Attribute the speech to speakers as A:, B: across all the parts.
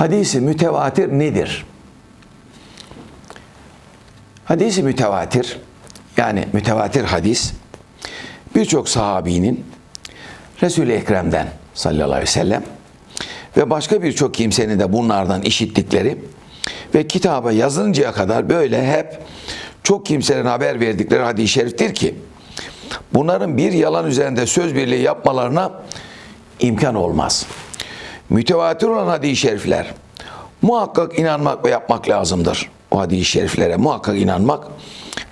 A: Hadisi mütevatir nedir? Hadisi mütevatir yani mütevatir hadis birçok sahabinin Resul-i Ekrem'den sallallahu aleyhi ve sellem ve başka birçok kimsenin de bunlardan işittikleri ve kitaba yazılıncaya kadar böyle hep çok kimsenin haber verdikleri hadis-i şeriftir ki bunların bir yalan üzerinde söz birliği yapmalarına imkan olmaz. Mütevatir olan hadis-i şerifler muhakkak inanmak ve yapmak lazımdır. O hadis-i şeriflere muhakkak inanmak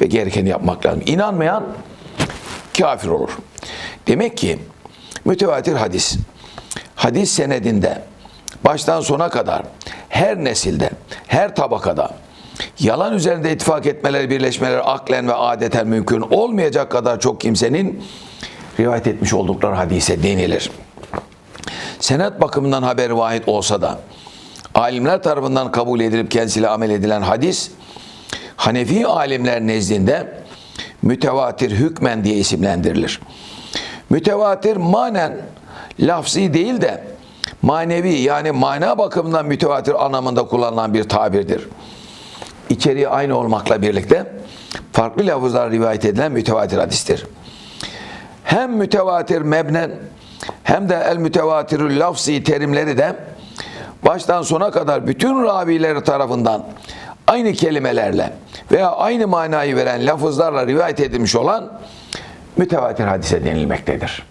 A: ve gerekeni yapmak lazım. İnanmayan kafir olur. Demek ki mütevatir hadis, hadis senedinde baştan sona kadar her nesilde, her tabakada yalan üzerinde ittifak etmeleri, birleşmeleri aklen ve adeten mümkün olmayacak kadar çok kimsenin rivayet etmiş oldukları hadise denilir. Senet bakımından haber vahid olsa da alimler tarafından kabul edilip kendisiyle amel edilen hadis Hanefi alimler nezdinde mütevatir hükmen diye isimlendirilir. Mütevatir manen lafzi değil de manevi yani mana bakımından mütevatir anlamında kullanılan bir tabirdir. İçeriği aynı olmakla birlikte farklı lafızlar rivayet edilen mütevatir hadistir. Hem mütevatir mebnen hem de el mütevatirül lafzi terimleri de baştan sona kadar bütün ravileri tarafından aynı kelimelerle veya aynı manayı veren lafızlarla rivayet edilmiş olan mütevatir hadise denilmektedir.